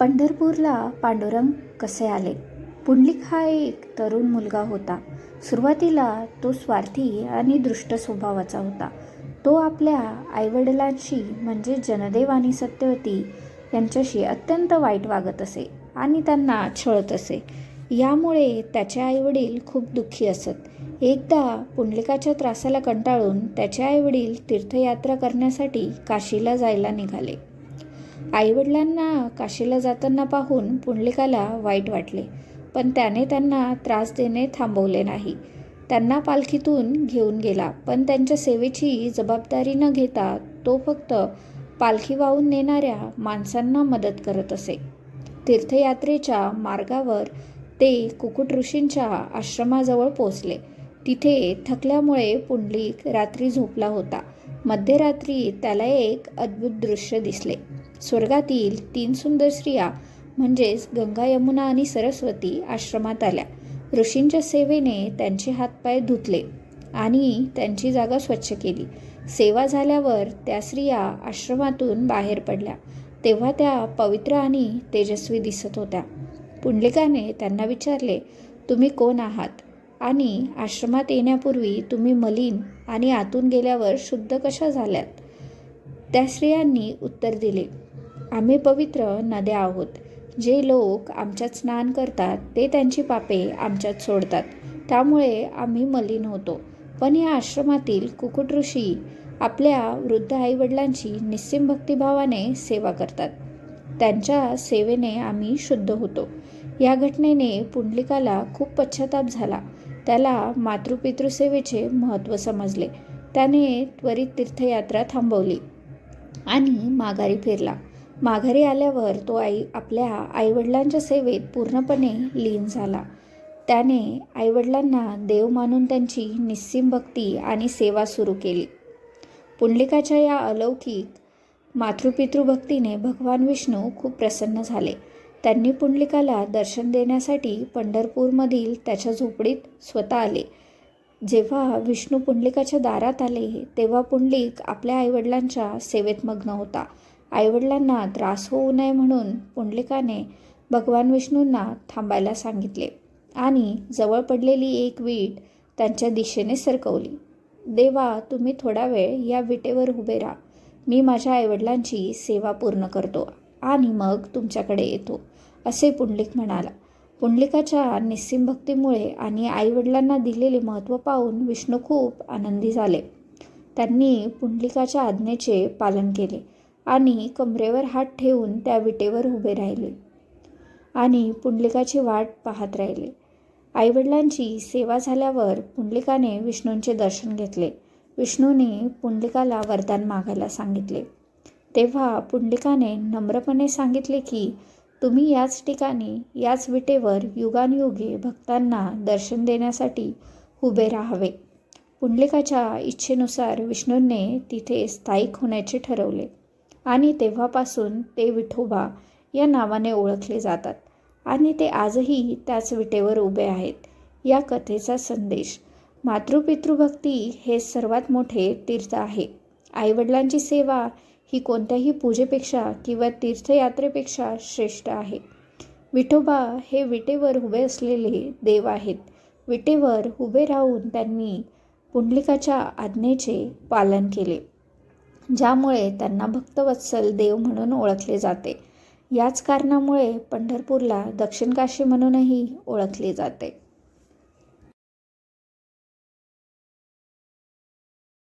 पंढरपूरला पांडुरंग कसे आले? पुंडलिक हा एक तरुण मुलगा होता. सुरुवातीला तो स्वार्थी आणि दृष्ट स्वभावाचा होता. तो आपल्या आईवडिलांशी म्हणजे जनदेव आणि सत्यवती यांच्याशी अत्यंत वाईट वागत असे आणि त्यांना छळत असे. यामुळे त्याचे आईवडील खूप दुःखी असत. एकदा पुंडलिकाच्या त्रासाला कंटाळून त्याचे आईवडील तीर्थयात्रा करण्यासाठी काशीला जायला निघाले. आईवडिलांना काशीला जाताना पाहून पुंडलिकाला वाईट वाटले पण त्याने त्यांना त्रास देणे थांबवले नाही. त्यांना पालखीतून घेऊन गेला पण त्यांच्या सेवेची जबाबदारी न घेता तो फक्त पालखी वाहून नेणाऱ्या माणसांना मदत करत असे. तीर्थयात्रेच्या मार्गावर ते कुकुट ऋषींच्या आश्रमाजवळ पोचले तिथे थकल्यामुळे पुंडलिक रात्री झोपला होता. मध्यरात्री त्याला एक अद्भुत दृश्य दिसले. स्वर्गातील तीन सुंदर स्त्रिया म्हणजेच गंगा यमुना आणि सरस्वती आश्रमात आल्या. ऋषींच्या सेवेने त्यांचे हातपाय धुतले आणि त्यांची जागा स्वच्छ केली. सेवा झाल्यावर त्या स्त्रिया आश्रमातून बाहेर पडल्या. तेव्हा त्या पवित्र आणि तेजस्वी दिसत होत्या. पुंडलिकाने त्यांना विचारले तुम्ही कोण आहात? आणि आश्रमात येण्यापूर्वी तुम्ही मलिन आणि आतून गेल्यावर शुद्ध कशा झाल्यात? त्या स्त्रियांनी उत्तर दिले आम्ही पवित्र नद्या आहोत. जे लोक आमच्यात स्नान करतात ते त्यांची पापे आमच्यात सोडतात. त्यामुळे आम्ही मलिन होतो. पण या आश्रमातील कुकुट ऋषी आपल्या वृद्ध आईवडिलांची निस्सिम भक्तिभावाने सेवा करतात. त्यांच्या सेवेने आम्ही शुद्ध होतो. या घटनेने पुंडलिकाला खूप पश्चाताप झाला. त्याला मातृपितृसेवेचे महत्त्व समजले. त्याने त्वरित तीर्थयात्रा थांबवली. आणि माघारी फिरला. माघारी आल्यावर तो आई आपल्या आईवडिलांच्या सेवेत पूर्णपणे लीन झाला. त्याने आईवडिलांना देव मानून त्यांची निस्सीम भक्ती आणि सेवा सुरू केली. पुंडलिकाच्या या अलौकिक मातृपितृभक्तीने भगवान विष्णू खूप प्रसन्न झाले. त्यांनी पुंडलिकाला दर्शन देण्यासाठी पंढरपूरमधील त्याच्या झोपडीत स्वतः आले. जेव्हा विष्णू पुंडलिकाच्या दारात आले तेव्हा पुंडलिक आपल्या आईवडिलांच्या सेवेत मग्न होता. आईवडिलांना त्रास होऊ नये म्हणून पुंडलिकाने भगवान विष्णूंना थांबायला सांगितले आणि जवळ पडलेली एक वीट त्यांच्या दिशेने सरकवली. देवा तुम्ही थोडा वेळ या विटेवर उभे राहा. मी माझ्या आईवडिलांची सेवा पूर्ण करतो आणि मग तुमच्याकडे येतो असे पुंडलिक म्हणाला. पुंडलिकाच्या निस्सीम भक्तीमुळे आणि आईवडिलांना दिलेले महत्त्व पाहून विष्णू खूप आनंदी झाले. त्यांनी पुंडलिकाच्या आज्ञेचे पालन केले आणि कमरेवर हात ठेवून त्या विटेवर उभे राहिले आणि पुंडलिकाची वाट पाहत राहिले. आईवडिलांची सेवा झाल्यावर पुंडलिकाने विष्णूंचे दर्शन घेतले. विष्णूने पुंडलिकाला वरदान मागायला सांगितले. तेव्हा पुंडलिकाने नम्रपणे सांगितले की तुम्ही याच ठिकाणी याच विटेवर युगानयुगे भक्तांना दर्शन देण्यासाठी उभे राहावे. पुंडलिकाच्या इच्छेनुसार विष्णूंनी तिथे स्थायिक होण्याचे ठरवले आणि तेव्हापासून ते विठोबा या नावाने ओळखले जातात आणि ते आजही त्याच विटेवर उभे आहेत. या कथेचा संदेश मातृपितृभक्ती हे सर्वात मोठे तीर्थ आहे. आईवडिलांची सेवा ही कोणत्याही पूजेपेक्षा किंवा तीर्थयात्रेपेक्षा श्रेष्ठ आहे. विठोबा हे विटेवर उभे असलेले देव आहेत. विटेवर उभे राहून त्यांनी पुंडलिकाच्या आज्ञेचे पालन केले ज्यामुळे त्यांना भक्तवत्सल देव म्हणून ओळखले जाते. याच कारणामुळे पंढरपूरला दक्षिण काशी म्हणूनही ओळखले जाते.